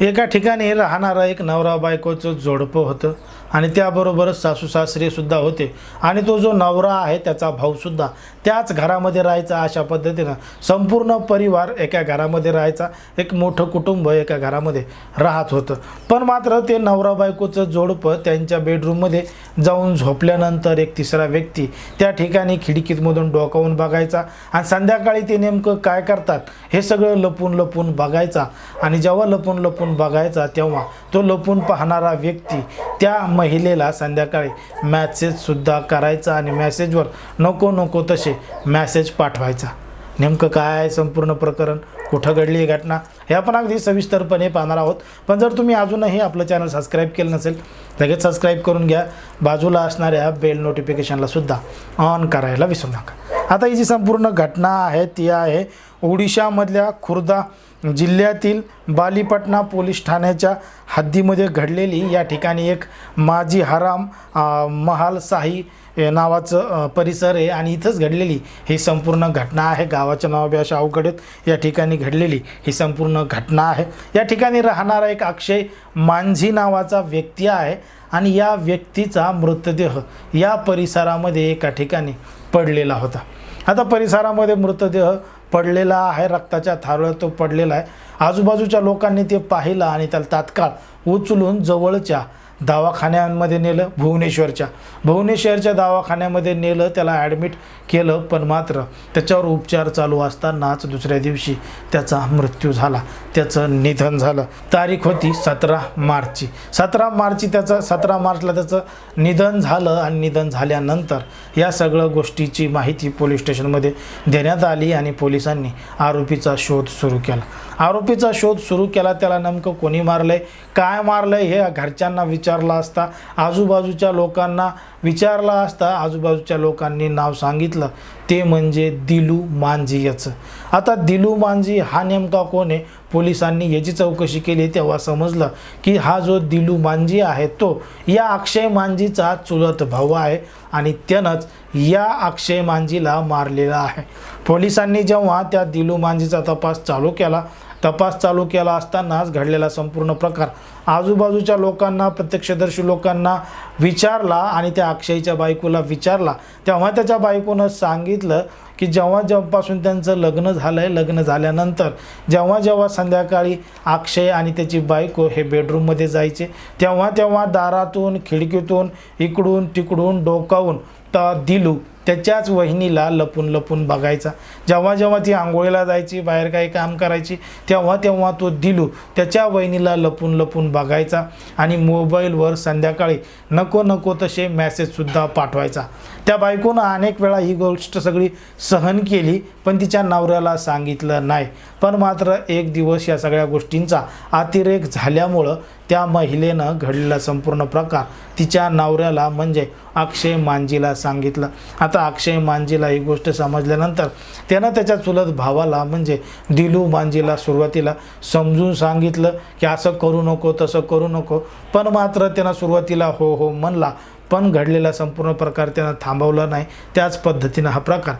एका ठिकाणी राहणारं एक नवरा बायकोचं जोडपं होतं आणि त्याबरोबरच सासू सासरेसुद्धा होते. आणि तो जो नवरा आहे त्याचा भाऊसुद्धा त्याच घरामध्ये राहायचा अशा पद्धतीनं संपूर्ण परिवार एका घरामध्ये राहायचा. एक मोठं कुटुंब एका घरामध्ये राहत होतं. पण मात्र ते नवरा बायकोचं जोडपं त्यांच्या बेडरूममध्ये जाऊन झोपल्यानंतर एक तिसरा व्यक्ती त्या ठिकाणी खिडकीतमधून डोकावून बघायचा आणि संध्याकाळी ते नेमकं काय करतात हे सगळं लपून लपून बघायचा. आणि जेव्हा लपून लपून बघायचा तेव्हा तो लपून पाहणारा व्यक्ती त्या महिलेला संध्याकाळी मॅसेजसुद्धा करायचा आणि मॅसेजवर नको नको तसे मॅसेज पाठवायचा. नेमकं काय आहे संपूर्ण प्रकरण? कुठं घडली ही घटना? हे आपण अगदी सविस्तरपणे पाहणार आहोत. पण जर तुम्ही अजूनही आपलं चॅनल सबस्क्राईब केलं नसेल लगेच सबस्क्राईब करून घ्या. बाजूला असणाऱ्या बेल नोटिफिकेशनला सुद्धा ऑन करायला विसरू नका. आता ही जी संपूर्ण घटना आहे ती आहे ओडिशामधल्या खुर्दा जिल्ह्यातील बालीपटना पोलीस ठाण्याच्या हद्दीमध्ये घडलेली या ठिकाणी एक माजी हराम अ, महाल साही नावाचं परिसर आहे आणि इथंच घडलेली ही संपूर्ण घटना आहे. गावाच्या नावाबी अशा अवघडत या ठिकाणी घडलेली ही संपूर्ण घटना आहे. या ठिकाणी राहणारा एक अक्षय मांझी नावाचा व्यक्ती आहे आणि या व्यक्तीचा मृतदेह या परिसरामध्ये एका ठिकाणी पडलेला होता. आता परिसरामध्ये मृतदेह पडलेला आहे रक्ताच्या थारोळ्यात तो पडलेला आहे. आजूबाजूच्या लोकांनी ते पाहिलं आणि त्याला तात्काळ उचलून जवळच्या दवाखान्यांमध्ये नेलं भुवनेश्वरच्या. भुवनेश्वरच्या दवाखान्यामध्ये नेलं त्याला ॲडमिट केलं पण मात्र त्याच्यावर उपचार चालू असतानाच दुसऱ्या दिवशी त्याचा मृत्यू झाला. त्याचं निधन झालं. तारीख होती सतरा मार्चची. सतरा मार्चची त्याचं सतरा मार्चला त्याचं निधन झालं आणि निधन झाल्यानंतर या सगळ्या गोष्टीची माहिती पोलीस स्टेशनमध्ये देण्यात आली आणि पोलिसांनी आरोपीचा शोध सुरू केला. आरोपीचा शोध सुरू केला त्याला नेमकं कोणी मारलंय काय मारलंय हे घरच्यांना विचारलं असता आजूबाजूच्या लोकांना विचारला असता आजूबाजूच्या लोकांनी नाव सांगितलं. ते म्हणजे दिलू मांझी याचं. आता दिलू मांझी हा नेमका कोण आहे? पोलिसांनी याची चौकशी केली तेव्हा समजलं की हा जो दिलू मांझी आहे तो या अक्षय मांझीचा चुलत भाऊ आहे आणि त्यानंच या अक्षय मांझीला मारलेला आहे. पोलिसांनी जेव्हा त्या दिलू मांझीचा तपास चालू केला तपास चालू केला असतानाच घडलेला संपूर्ण प्रकार. आजूबाजूच्या लोकांना प्रत्यक्षदर्शी लोकांना विचारला आणि त्या अक्षयच्या बायकोला विचारला. तेव्हा त्याच्या बायकोनं सांगितलं की जेव्हा जेव्हापासून त्यांचं लग्न झालं आहे लग्न झाल्यानंतर जेव्हा जेव्हा संध्याकाळी अक्षय आणि त्याची बायको हे बेडरूममध्ये जायचे तेव्हा तेव्हा दारातून खिडकीतून इकडून तिकडून डोकावून तर दिलू त्याच्याच वहिनीला लपून लपून बघायचा. जेव्हा जेव्हा ती आंघोळीला जायची बाहेर काही काम करायची तेव्हा तेव्हा तो दिलू त्याच्या वहिनीला लपून लपून बघायचा आणि मोबाईलवर संध्याकाळी नको नको तसे मॅसेजसुद्धा पाठवायचा. त्या बायकोनं अनेक वेळा ही गोष्ट सगळी सहन केली पण तिच्या नवऱ्याला सांगितलं नाही. पण मात्र एक दिवस या सगळ्या गोष्टींचा अतिरेक झाल्यामुळं त्या महिलेनं घडलेला संपूर्ण प्रकार तिच्या नवऱ्याला म्हणजे अक्षय मांजीला सांगितलं. आता अक्षय मांजीला ही गोष्ट समजल्यानंतर त्यानं त्याच्या चुलत भावाला म्हणजे दिलू मांजीला सुरुवातीला समजून सांगितलं की असं करू नको तसं करू नको. पण मात्र त्यानं सुरुवातीला हो हो म्हणला. पण घडलेला संपूर्ण प्रकार त्यानं थांबवला नाही. त्याच पद्धतीनं हा प्रकार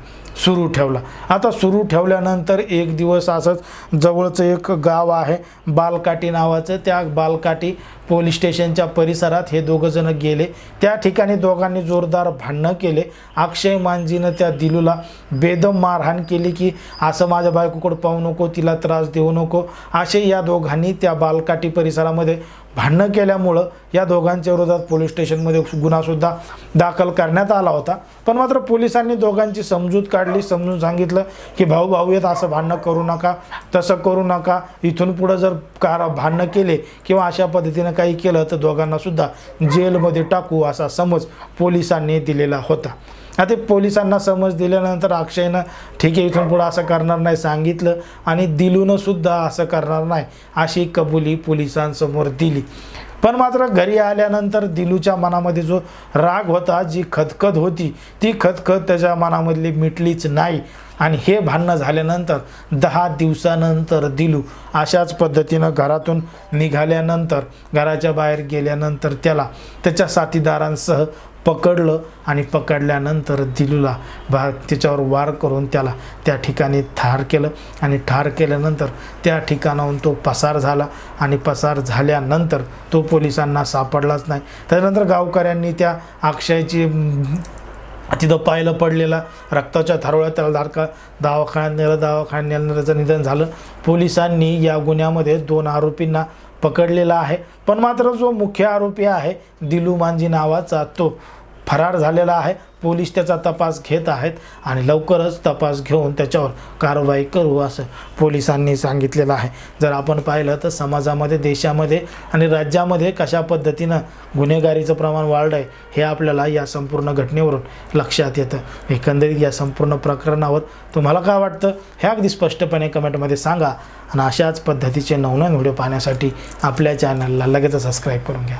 सुरू ठेवला. आता सुरू ठेवल्यानंतर एक दिवस असंच जवळचं एक गाव आहे बालकाटी नावाचं. त्या बालकाटी पोलीस स्टेशनच्या परिसरात हे दोघंजणं गेले. त्या ठिकाणी दोघांनी जोरदार भांडणं केले. अक्षय मांजीनं त्या दिलूला बेदम मारहाण केली की असं माझ्या बायकोकडं पाहू नको तिला त्रास देऊ नको. असे या दोघांनी त्या बालकाटी परिसरामध्ये भांडणं केल्यामुळं या दोघांच्या विरोधात पोलीस स्टेशनमध्ये गुन्हासुद्धा दाखल करण्यात आला होता. पण मात्र पोलिसांनी दोघांची समजूत काढली समजून सांगितलं की भाऊ भाऊ येत असं भांडणं करू नका तसं करू नका. इथून पुढं जर कार भांडणं केले किंवा अशा पद्धतीनं काही केलं तर दोघांनासुद्धा जेलमध्ये टाकू असा समज पोलिसांनी दिलेला होता. आता पोलिसांना समज दिल्यानंतर अक्षयनं ठीक आहे इथून पुढं असं करणार नाही सांगितलं आणि दिलूनंसुद्धा असं करणार नाही अशी कबुली पोलिसांसमोर दिली. पण मात्र घरी आल्यानंतर दिलूच्या मनामध्ये जो राग होता जी खदखद होती ती खदखद त्याच्या मनामधली मिटलीच नाही. आणि हे भांडणं झाल्यानंतर दहा दिवसानंतर दिलू अशाच पद्धतीनं घरातून निघाल्यानंतर घराच्या बाहेर गेल्यानंतर त्याला त्याच्या साथीदारांसह पकडलं आणि पकडल्यानंतर दिलूला बा त्याच्यावर वार करून त्याला त्या ठिकाणी ठार केलं आणि ठार केल्यानंतर त्या ठिकाणाहून तो पसार झाला आणि पसार झाल्यानंतर तो पोलिसांना सापडलाच नाही. त्यानंतर गावकऱ्यांनी त्या अक्षयची तिथं पाहिलं पडलेला रक्ताच्या थारोळ्यात त्याला दारका दवाखान्यात नेलं दवाखान्यात नेल्याचं निधन झालं. पोलिसांनी या गुन्ह्यामध्ये दोन आरोपींना पकडलेला आहे. पण मात्र जो मुख्य आरोपी आहे दिलू मांजी नावाचा तो फरार झालेला आहे. पोलीस त्याचा तपास घेत आहेत आणि लवकरच तपास घेऊन त्याच्यावर कारवाई करू असं पोलिसांनी सांगितलेलं आहे. जर आपण पाहिलं तर समाजामध्ये देशामध्ये आणि राज्यामध्ये कशा पद्धतीनं गुन्हेगारीचं प्रमाण वाढलं आहे हे आपल्याला या संपूर्ण घटनेवरून लक्षात येतं. एकंदरीत या संपूर्ण प्रकरणावर तुम्हाला काय वाटतं? हे अगदी स्पष्टपणे कमेंटमध्ये सांगा आणि अशाच पद्धतीचे नवनवीन व्हिडिओ पाहण्यासाठी आपल्या चॅनलला लगेच सबस्क्राईब करून घ्या.